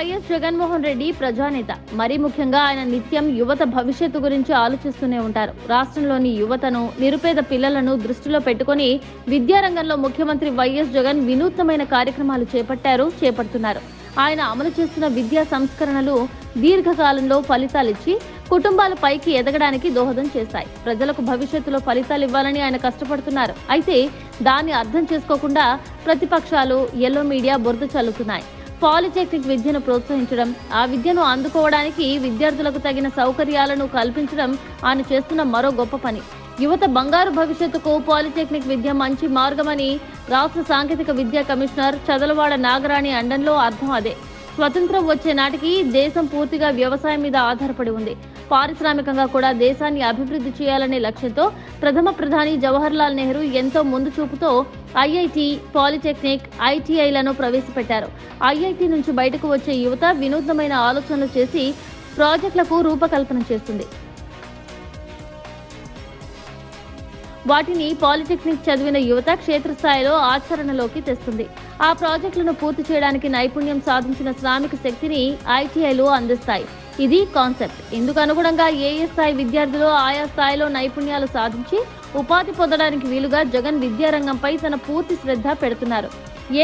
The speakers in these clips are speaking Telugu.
వైఎస్ జగన్మోహన్ రెడ్డి ప్రజానేత. మరీ ముఖ్యంగా ఆయన నిత్యం యువత భవిష్యత్తు గురించి ఆలోచిస్తూనే ఉంటారు. రాష్ట్రంలోని యువతను నిరుపేద పిల్లలను దృష్టిలో పెట్టుకొని విద్యారంగంలో ముఖ్యమంత్రి వైఎస్ జగన్ వినూత్నమైన కార్యక్రమాలు చేపట్టారు చేపడుతున్నారు. ఆయన అమలు చేస్తున్న విద్యా సంస్కరణలు దీర్ఘకాలంలో ఫలితాలిచ్చి కుటుంబాల పైకి ఎదగడానికి దోహదం చేస్తాయి ప్రజలకు భవిష్యత్తులో ఫలితాలు ఇవ్వాలని ఆయన కష్టపడుతున్నారు. అయితే దాన్ని అర్థం చేసుకోకుండా ప్రతిపక్షాలు ఎల్లో మీడియా బురద చల్లుతున్నాయి. పాలిటెక్నిక్ విద్యను ప్రోత్సహించడం ఆ విద్యను అందుకోవడానికి విద్యార్థులకు తగిన సౌకర్యాలను కల్పించడం ఆయన చేస్తున్న మరో గొప్ప పని. యువత బంగారు భవిష్యత్తుకు పాలిటెక్నిక్ విద్య మంచి మార్గమని రాష్ట్ర సాంకేతిక విద్యా కమిషనర్ చదలవాడ నాగరాణి అండంలో అర్థం అదే. స్వతంత్రం వచ్చే నాటికి దేశం పూర్తిగా వ్యవసాయం మీద ఆధారపడి ఉంది. పారిశ్రామికంగా కూడా దేశాన్ని అభివృద్ధి చేయాలనే లక్ష్యంతో ప్రథమ ప్రధాని జవహర్లాల్ నెహ్రూ ఎంతో ముందు చూపుతో ఐఐటి పాలిటెక్నిక్ ఐటీఐలను ప్రవేశపెట్టారు. ఐఐటి నుంచి బయటకు వచ్చే యువత వినూత్నమైన ఆలోచనలు చేసి ప్రాజెక్టులకు రూపకల్పన చేస్తుంది. వాటిని పాలిటెక్నిక్ చదివిన యువత క్షేత్రస్థాయిలో ఆచరణలోకి తెస్తుంది. ఆ ప్రాజెక్టులను పూర్తి చేయడానికి నైపుణ్యం సాధించిన శ్రామిక శక్తిని ఐటీఐలు అందిస్తాయి. ఇది కాన్సెప్ట్. ఇందుకు అనుగుణంగా ఏఏ స్థాయి విద్యార్థులు ఆయా స్థాయిలో నైపుణ్యాలు సాధించి ఉపాధి పొందడానికి వీలుగా జగన్ విద్యారంగంపై తన పూర్తి శ్రద్ధ పెడుతున్నారు.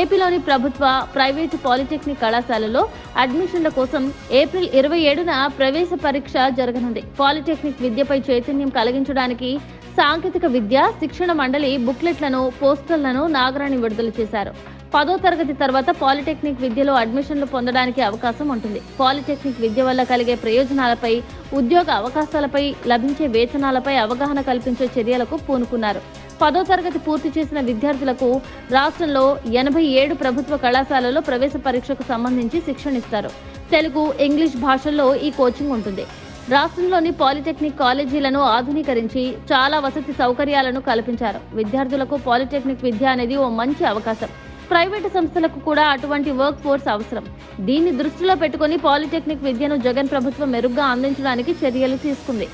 ఏపీలోని ప్రభుత్వ ప్రైవేటు పాలిటెక్నిక్ కళాశాలలో అడ్మిషన్ల కోసం ఏప్రిల్ ఇరవై ఏడున ప్రవేశ పరీక్ష జరగనుంది. పాలిటెక్నిక్ విద్యపై చైతన్యం కలిగించడానికి సాంకేతిక విద్య శిక్షణ మండలి బుక్లెట్లను పోస్టర్లను నాగరాణి విడుదల చేశారు. పదో తరగతి తర్వాత పాలిటెక్నిక్ విద్యలో అడ్మిషన్లు పొందడానికి అవకాశం ఉంటుంది. పాలిటెక్నిక్ విద్య వల్ల కలిగే ప్రయోజనాలపై ఉద్యోగ అవకాశాలపై లభించే వేతనాలపై అవగాహన కల్పించే చర్యలకు పూనుకున్నారు. పదో తరగతి పూర్తి చేసిన విద్యార్థులకు రాష్ట్రంలో ఎనభై ఏడు ప్రభుత్వ కళాశాలలో ప్రవేశ పరీక్షకు సంబంధించి శిక్షణ ఇస్తారు తెలుగు ఇంగ్లీష్ భాషల్లో ఈ కోచింగ్ ఉంటుంది. రాష్ట్రంలోని పాలిటెక్నిక్ కాలేజీలను ఆధునీకరించి చాలా వసతి సౌకర్యాలను కల్పించారు. విద్యార్థులకు పాలిటెక్నిక్ విద్య అనేది ఓ మంచి అవకాశం. ప్రైవేటు సంస్థలకు కూడా అటువంటి వర్క్ ఫోర్స్ అవసరం. దీన్ని దృష్టిలో పెట్టుకొని పాలిటెక్నిక్ విద్యను జగన్ ప్రభుత్వం మెరుగ్గా అందించడానికి చర్యలు తీసుకుంది.